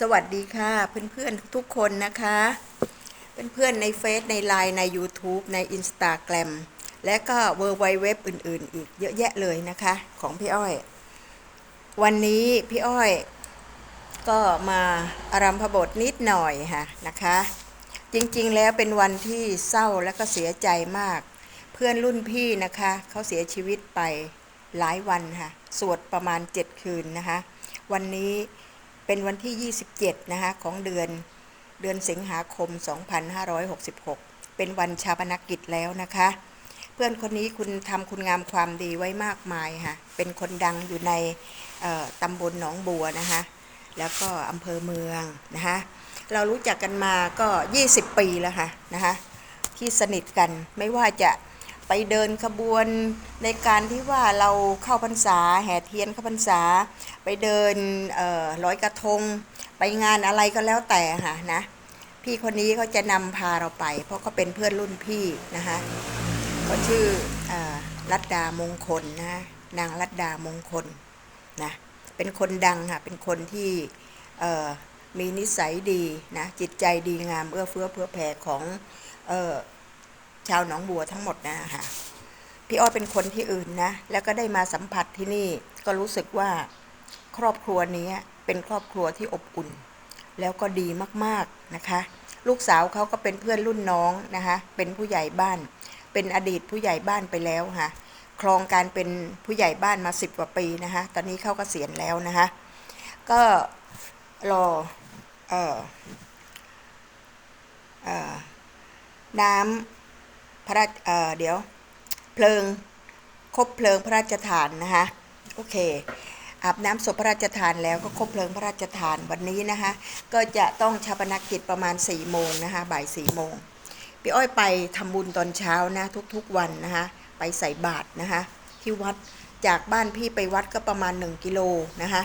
สวัสดีค่ะ เพื่อนๆทุกคนนะคะ เพื่อนๆในเฟซในไลน์ใน YouTube ใน Instagram และก็เวอร์ไวเว็บอื่นๆ อีกเยอะแยะเลยนะคะ ของพี่อ้อย วันนี้พี่อ้อย ก็มาอารัมพบทนิดหน่อยค่ะนะคะ จริงๆแล้วเป็นวันที่เศร้าและก็เสียใจมาก เพื่อนรุ่นพี่นะคะเขาเสียชีวิตไปหลายวันค่ะ สวดประมาณ 7 คืนนะคะ วันนี้ เป็นวันที่ 27 นะคะของเดือนเดือนสิงหาคม 2566 เป็นวันชาปนกิจแล้วนะคะ เพื่อนคนนี้คุณทำคุณงามความดีไว้มากมายค่ะเป็นคนดังอยู่ในตำบลหนองบัวนะคะแล้วก็อำเภอเมืองนะคะเรารู้จักกันมาก็ 20 ปีแล้วค่ะนะคะที่สนิทกันไม่ว่าจะ ไปเดินขบวนในการที่ว่าเราเข้าพรรษาแห่เทียนเข้าพรรษา ไปเดินร้อยกระทง ไปงานอะไรก็แล้วแต่ค่ะนะ พี่คนนี้เขาจะนำพาเราไป เพราะเขาเป็นเพื่อนรุ่นพี่นะคะเขาชื่ออรัตดามงคลนะนางรัตดามงคลนะเป็นคนดังค่ะเป็นคนที่มีนิสัยดีนะจิตใจดีงามเอื้อเฟื้อเผื่อแผ่ของ ชาวหนองบัวทั้งหมดนะคะพี่อ้อยเป็นคนที่อื่นนะ แล้วก็ได้มาสัมผัสที่นี่ก็รู้สึกว่าครอบครัวนี้เป็นครอบครัวที่อบอุ่น แล้วก็ดีมากๆนะคะ ลูกสาวเขาก็เป็นเพื่อนรุ่นน้องนะคะเป็นผู้ใหญ่บ้าน เป็นอดีตผู้ใหญ่บ้านไปแล้วค่ะครองการเป็นผู้ใหญ่บ้านมาสิบกว่าปีนะคะตอนนี้เขากเกษียณแล้วนะคะก็รอเออเอ่อน้ำ พระราชเเดี๋ยวเพลิงคบเพลิงพระราชทานนะคะโอเคอาบน้ำศพพระราชทานแล้วก็คบเพลิงพระราชทานวันนี้นะคะ ก็จะต้องชาปนกิจประมาณ4ี่โมงนะคะบ่ายสี่โมงพี่อ้อยไปทำบุญตอนเช้านะทุกๆวันนะคะไปใส่บาตรนะคะที่วัดจากบ้านพี่ไปวัดก็ประมาณ 1 กิโลนะคะ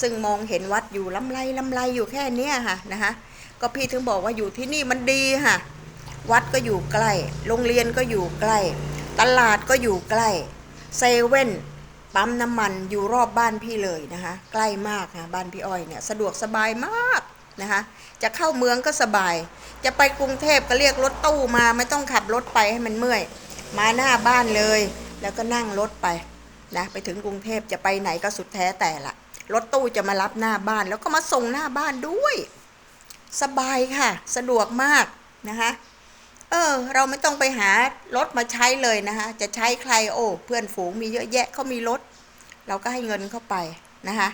ซึ่งมองเห็นวัดอยู่ลำไรลำไรอยู่แค่นี้ค่ะนะคะก็พี่ถึงบอกว่าอยู่ที่นี่มันดีค่ะ วัดก็อยู่ใกล้ โรงเรียนก็อยู่ใกล้ ตลาดก็อยู่ใกล้เซเว่นปั๊มน้ำมันอยู่รอบบ้านพี่เลยนะคะ ใกล้มากนะบ้านพี่อ้อยเนี่ยสะดวกสบายมากนะคะ จะเข้าเมืองก็สบาย จะไปกรุงเทพก็เรียกรถตู้มาไม่ต้องขับรถไปให้มันเมื่อย มาหน้าบ้านเลย แล้วก็นั่งรถไปนะไปถึงกรุงเทพจะไปไหนก็สุดแท้แต่ละรถตู้จะมารับหน้าบ้านแล้วก็มาส่งหน้าบ้านด้วย สบายค่ะ สะดวกมากนะคะ เออ เราไม่ต้องไปหารถมาใช้เลยนะคะจะใช้ใครโอ้เพื่อนฝูงมีเยอะแยะเขามีรถ เราก็ให้เงินเข้าไปนะคะ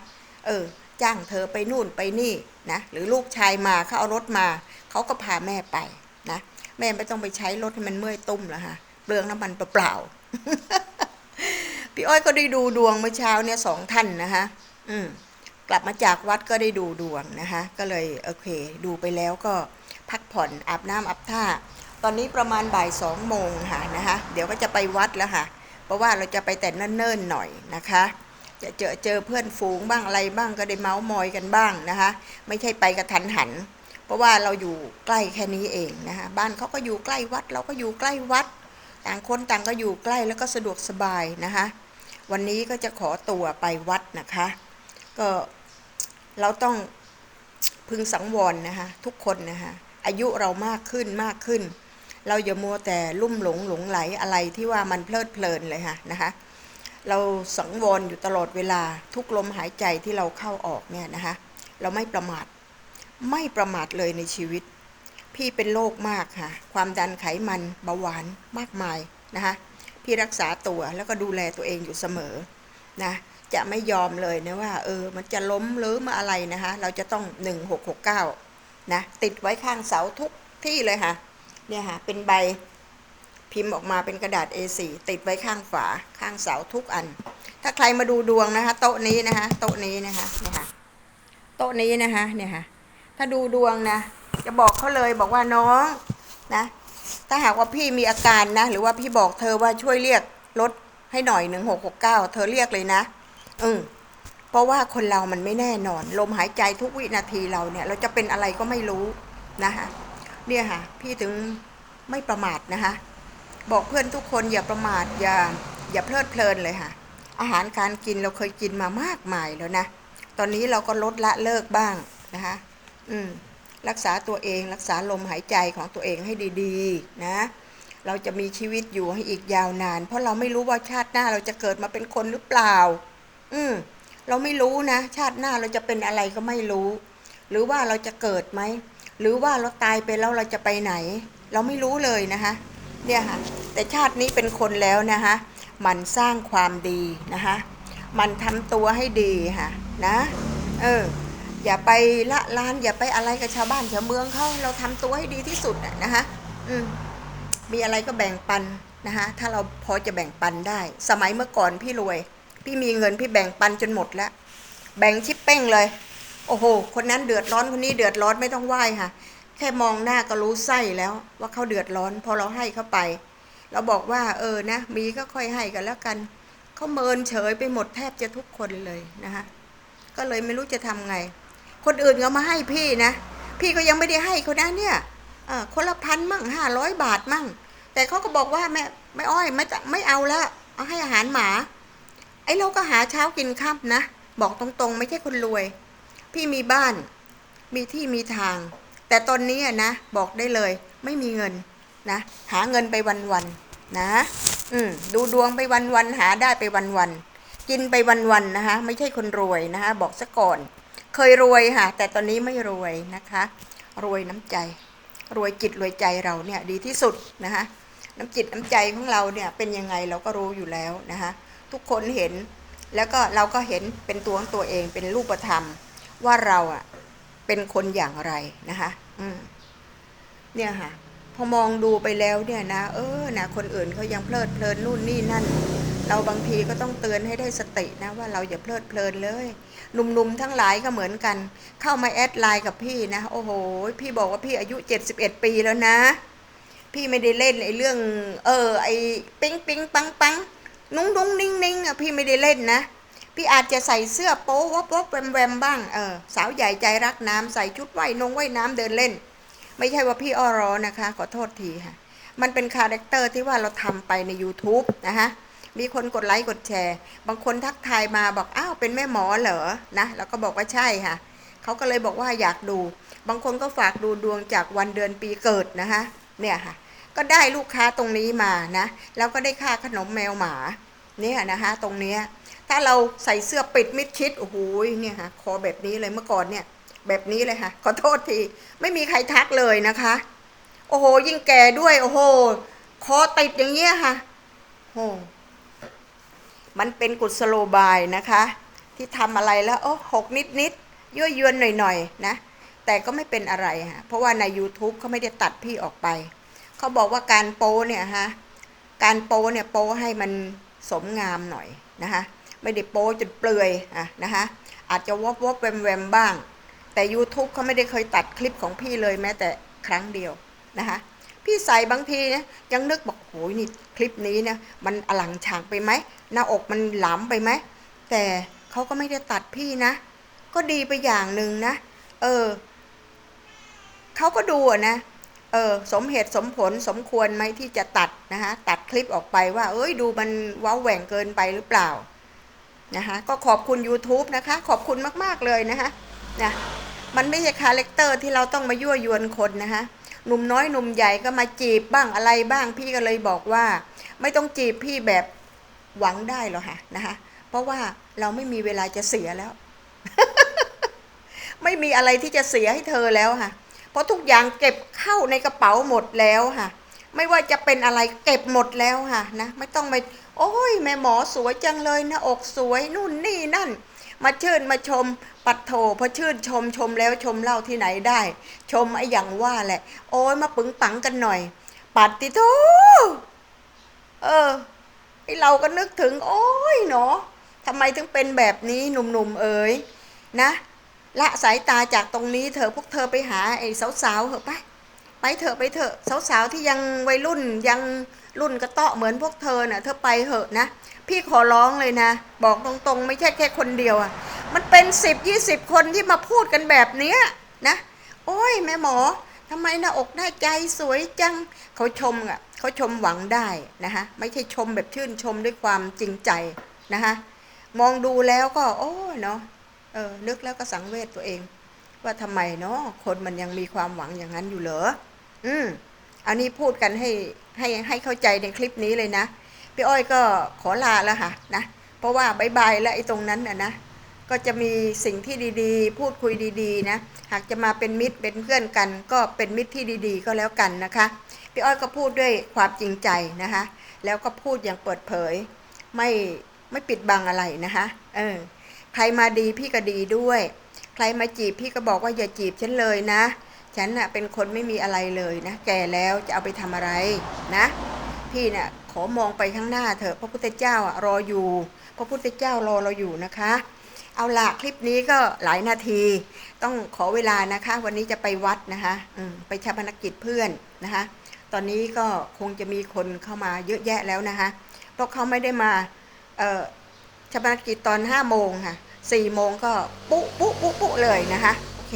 เออจ้างเธอไปนู่นไปนี่นะหรือลูกชายมาเขาเอารถมาเขาก็พาแม่ไปนะแม่ไม่ต้องไปใช้รถให้มันเมื่อยตุ้มแล้วค่ะเปลืองน้ำมันเปล่าๆพี่อ้อยก็ได้ดูดวงเมื่อเช้าเนี่ยสองท่านนะคะอืมกลับมาจากวัดก็ได้ดูดวงนะคะก็เลยโอเค ดูไปแล้วก็พักผ่อนอาบน้ำอาบท่า ตอนนี้ประมาณบ่ายสองโมงค่ะนะคะ เดี๋ยวก็จะไปวัดแล้วค่ะ เพราะว่าเราจะไปแต่เนิ่นๆหน่อยนะคะ จะเจอเจอเพื่อนฝูงบ้างอะไรบ้างก็ได้เมาส์มอยกันบ้างนะคะ ไม่ใช่ไปกระทันหัน เพราะว่าเราอยู่ใกล้แค่นี้เองนะคะ บ้านเขาก็อยู่ใกล้วัด เราก็อยู่ใกล้วัด ต่างคนต่างก็อยู่ใกล้แล้วก็สะดวกสบายนะคะ วันนี้ก็จะขอตัวไปวัดนะคะ ก็เราต้องพึงสังวรนะคะทุกคนนะคะอายุเรามากขึ้นมากขึ้น เราอย่ามัวแต่ลุ่มหลงหลงไหลอะไรที่ว่ามันเพลิดเพลินเลยค่ะนะคะเราสังวรอยู่ตลอดเวลาทุกลมหายใจที่เราเข้าออกเนี่ยนะคะเราไม่ประมาทไม่ประมาทเลยในชีวิต พี่เป็นโรคมากค่ะ ความดันไขมันเบาหวานมากมายนะคะพี่รักษาตัวแล้วก็ดูแลตัวเองอยู่เสมอนะจะไม่ยอมเลยนะว่า เออ มันจะล้มหรือมาอะไรนะคะ เราจะต้อง 1669 นะ ติดไว้ข้างเสาทุกที่เลยค่ะ เนี่ยค่ะเป็นใบพิมพ์ออกมาเป็นกระดาษ A4 ติดไว้ข้างฝาข้างเสาทุกอัน ถ้าใครมาดูดวงนะคะ โต๊ะนี้นะคะ โต๊ะนี้นะคะเนี่ยค่ะโต๊ะนี้นะคะเนี่ยค่ะถ้าดูดวงนะ จะบอกเขาเลยบอกว่าน้องนะถ้าหากว่าพี่มีอาการนะ หรือว่าพี่บอกเธอว่าช่วยเรียกรถให้หน่อยหนึ่งหกหกเก้าเธอเรียกเลยนะอืมเพราะว่าคนเรามันไม่แน่นอน ลมหายใจทุกวินาทีเราเนี่ย เราจะเป็นอะไรก็ไม่รู้นะคะ เนี่ยค่ะ พี่ถึงไม่ประมาทนะคะ บอกเพื่อนทุกคนอย่าประมาทอย่าอย่าเพลิดเพลินเลยค่ะ อาหารการกินเราเคยกินมามากมายแล้วนะ ตอนนี้เราก็ลดละเลิกบ้างนะคะ อืม รักษาตัวเองรักษาลมหายใจของตัวเองให้ดีๆ นะ เราจะมีชีวิตอยู่ให้อีกยาวนาน เพราะเราไม่รู้ว่าชาติหน้าเราจะเกิดมาเป็นคนหรือเปล่า อืม เราไม่รู้นะ ชาติหน้าเราจะเป็นอะไรก็ไม่รู้ หรือว่าเราจะเกิดไหม หรือว่าเราตายไปแล้วเราจะไปไหน เราไม่รู้เลยนะคะเนี่ยค่ะแต่ชาตินี้เป็นคนแล้วนะคะมันสร้างความดีนะคะมันทำตัวให้ดีค่ะนะเอออย่าไปละลานอย่าไปอะไรกับชาวบ้านชาวเมืองเขาเราทำตัวให้ดีที่สุดนะนะคะอืมมีอะไรก็แบ่งปันนะคะถ้าเราพอจะแบ่งปันได้ สมัยเมื่อก่อนพี่รวย พี่มีเงินพี่แบ่งปันจนหมดแล้ว แบ่งชิปเป้งเลย โอ้โห คนนั้นเดือดร้อนคนนี้เดือดร้อนไม่ต้องไหว้ค่ะ แค่มองหน้าก็รู้ไส้แล้ว ว่าเขาเดือดร้อน พอเราให้เขาไป เราบอกว่า เออนะ มีก็ค่อยให้กันแล้วกันเขาเมินเฉยไปหมดแทบจะทุกคนเลยนะคะก็เลยไม่รู้จะทำไง คนอื่นก็มาให้พี่นะ พี่ก็ยังไม่ได้ให้เขานะเนี่ยเออคนละพันมั่งห้าร้อยบาทมั่ง แต่เขาก็บอกว่าแม่ไม่อ้อยไม่จะไม่เอาและเอาให้อาหารหมา ไอ้เราก็หาเช้ากินค่ำนะ บอกตรงๆ ไม่ใช่คนรวย พี่มีบ้าน มีที่มีทาง แต่ตอนนี้อะนะ บอกได้เลย ไม่มีเงินนะ หาเงินไปวันๆนนะ อืมดูดวงไปวันๆหาได้ไปวันๆกินไปวันๆนนะคะ ไม่ใช่คนรวยนะคะ บอกซะก่อน เคยรวยค่ะ แต่ตอนนี้ไม่รวยนะคะ รวยน้ำใจ รวยจิตรวยใจเราเนี่ยดีที่สุดนะคะน้ำจิตน้ำใจของเราเนี่ยเป็นยังไงเราก็รู้อยู่แล้วนะคะทุกคนเห็นแล้วก็เราก็เห็นเป็นตัวของตัวเองเป็นรูปธรรม ว่าเราอะเป็นคนอย่างไรนะคะอืมเนี่ยค่ะ พอมองดูไปแล้วเนี่ยนะ เออนะคนอื่นเขายังเพลิดเพลินนู่นนี่นั่น เราบางทีก็ต้องเตือนให้ได้สตินะว่าเราอย่าเพลิดเพลินเลยหนุ่มๆทั้งหลายก็เหมือนกัน เข้ามาแอดไลน์กับพี่นะ โอ้โห พี่บอกว่าพี่อายุ 71 ปีแล้วนะ พี่ไม่ได้เล่นไอ้เรื่อง เออ ไอ้ปิ๊งปิ๊งปังปังนุ้งนุ้งนิ่งนิ่งอะพี่ไม่ได้เล่นนะ พี่อาจจะใส่เสื้อโป๊วบวบแวมแวมบ้างเออสาวใหญ่ใจรักน้ำใส่ชุดว่ายนงว่ายน้ำเดินเล่น ไม่ใช่ว่าพี่อ้อรอนะคะ ขอโทษทีค่ะ มันเป็นคาแรคเตอร์ที่ว่าเราทำไปใน YouTube นะคะมีคนกดไลค์กดแชร์ บางคนทักทายมาบอกอ้าวเป็นแม่หมอเหรอนะแล้วก็บอกว่าใช่ค่ะเขาก็เลยบอกว่าอยากดู บางคนก็ฝากดูดวงจากวันเดือนปีเกิดนะคะเนี่ยค่ะ ก็ได้ลูกค้าตรงนี้มานะ แล้วก็ได้ค่าขนมแมวหมาเนี่ยนะคะ ตรงเนี้ย ถ้าเราใส่เสื้อปิดมิดชิดโอ้โหเนี่ยค่ะคอแบบนี้เลยเมื่อก่อนเนี่ย แบบนี้เลยค่ะขอโทษที ไม่มีใครทักเลยนะคะ โอ้โห ยิ่งแก่ด้วย โอ้โหคอติดอย่างเงี้ยค่ะโอ้มันเป็นกุศโลบายนะคะ ที่ทำอะไรแล้ว โอ้หกนิดนิดยั่วยวนหน่อยหน่อยนะ แต่ก็ไม่เป็นอะไรค่ะเพราะว่าใน YouTube เขาไม่ได้ตัดพี่ออกไป เขาบอกว่าการโป้เนี่ยฮะการโป้เนี่ยโป้ให้มันสมงามหน่อยนะคะ ไม่ได้โป้จนเปลือยอะนะคะอาจจะวบวบแวมแวมบ้าง แต่ YouTube เขาไม่ได้เคยตัดคลิปของพี่เลยแม้แต่ครั้งเดียวนะคะพี่ใส่บางทีนะยังนึกบอกโอ้ยนี่คลิปนี้นะมันอลังฉางไปไหมหน้าอกมันหลามไปไหมแต่เขาก็ไม่ได้ตัดพี่นะ ก็ดีไปอย่างหนึ่งนะ เออเขาก็ดูนะเออสมเหตุสมผลสมควรไหมที่จะตัดนะคะตัดคลิปออกไปว่า เอ้ยดูมันว้าแหว่งเกินไปหรือเปล่า นะคะก็ขอบคุณ YouTube นะคะ ขอบคุณมาก ๆ เลยนะคะนะมันไม่ใช่คาแรคเตอร์ที่เราต้องมายั่วยวนคนนะคะหนุ่มน้อยหนุ่มใหญ่ก็มาจีบบ้างอะไรบ้างพี่ก็เลยบอกว่า ไม่ต้องจีบพี่แบบหวังได้หรอกค่ะนะคะเพราะว่าเราไม่มีเวลาจะเสียแล้ว ไม่มีอะไรที่จะเสียให้เธอแล้วค่ะ เพราะทุกอย่างเก็บเข้าในกระเป๋าหมดแล้วค่ะ ไม่ว่าจะเป็นอะไรเก็บหมดแล้วค่ะนะไม่ต้องไป โอ้ยแม่หมอสวยจังเลยหนะอกสวยนู่นนี่นั่น มาชื่นมาชม ปัดโถพอชื่นชมชมแล้วชมเล่าที่ไหนได้ ชมไอ้อย่างว่าแหละ โอ้ยมาปึงปังกันหน่อย ปัดติโทเออไอเราก็นึกถึง โอ้ยเนาะทำไมถึงเป็นแบบนี้หนุ่มๆเอ๋ยนะ ละสายตาจากตรงนี้เถอพวกเธอไปหาไอ้สาวๆเถอะไป ไปเถอะไปเถอะสาวๆที่ยังวัยรุ่นยังรุ่นกระเตาะเหมือนพวกเธอน่ะเธอไปเถอะนะ พี่ขอร้องเลยนะ บอกตรงๆ ไม่ใช่แค่คนเดียวอะมันเป็นสิบยี่สิบคนที่มาพูดกันแบบเนี้ยนะ โอ้ยแม่หมอทำไมหน้าอกหน้าใจสวยจังเขาชมอะเขาชมหวังได้นะคะไม่ใช่ชมแบบชื่นชมด้วยความจริงใจนะคะมองดูแล้วก็ โอ้เนาะเออนึกแล้วก็สังเวชตัวเอง ว่าทำไมเนาะคนมันยังมีความหวังอย่างนั้นอยู่เหรออืมอันนี้พูดกันให้ให้ให้เข้าใจในคลิปนี้เลยนะพี่อ้อยก็ขอลาแล้วค่ะนะเพราะว่าบายบายแล้วไอ้ตรงนั้นน่ะนะก็จะมีสิ่งที่ดีๆ พูดคุยดีๆ นะ หากจะมาเป็นมิตรเป็นเพื่อนกัน ก็เป็นมิตรที่ดีๆ ก็แล้วกันนะคะ พี่อ้อยก็พูดด้วยความจริงใจนะคะ แล้วก็พูดอย่างเปิดเผย ไม่ไม่ปิดบังอะไรนะคะ เออ ใครมาดีพี่ก็ดีด้วย ใครมาจีบพี่ก็บอกว่าอย่าจีบฉันเลยนะ ฉันน่ะเป็นคนไม่มีอะไรเลยนะ แก่แล้วจะเอาไปทำอะไรนะ พี่น่ะขอมองไปข้างหน้าเถอะ พระพุทธเจ้าอะรออยู่ พระพุทธเจ้ารอเราอยู่นะคะ เอาละคลิปนี้ก็หลายนาที ต้องขอเวลานะคะ วันนี้จะไปวัดนะคะไปชาปนกิจเพื่อนนะคะ ตอนนี้ก็คงจะมีคนเข้ามาเยอะแยะแล้วนะคะ เพราะเขาไม่ได้มาชาปนกิจตอนห้าโมงค่ะ สี่โมงก็ปุ๊ปุ๊ปุ๊ปุ๊เลยนะคะโอเค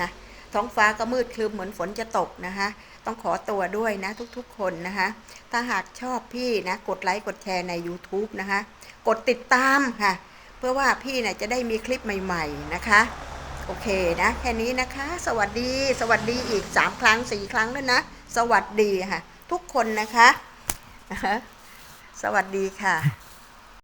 นะท้องฟ้าก็มืดคลึมเหมือนฝนจะตกนะคะต้องขอตัวด้วยนะทุกๆคนนะคะถ้าหากชอบพี่นะกดไลค์กดแชร์ใน YouTube นะคะกดติดตามค่ะ เพื่อว่าพี่เนี่ยจะได้มีคลิปใหม่ๆนะคะ โอเคนะ แค่นี้นะคะ สวัสดีสวัสดีอีก 3 ครั้ง 4 ครั้งแล้วนะ สวัสดีค่ะ ทุกคนนะคะ สวัสดีค่ะ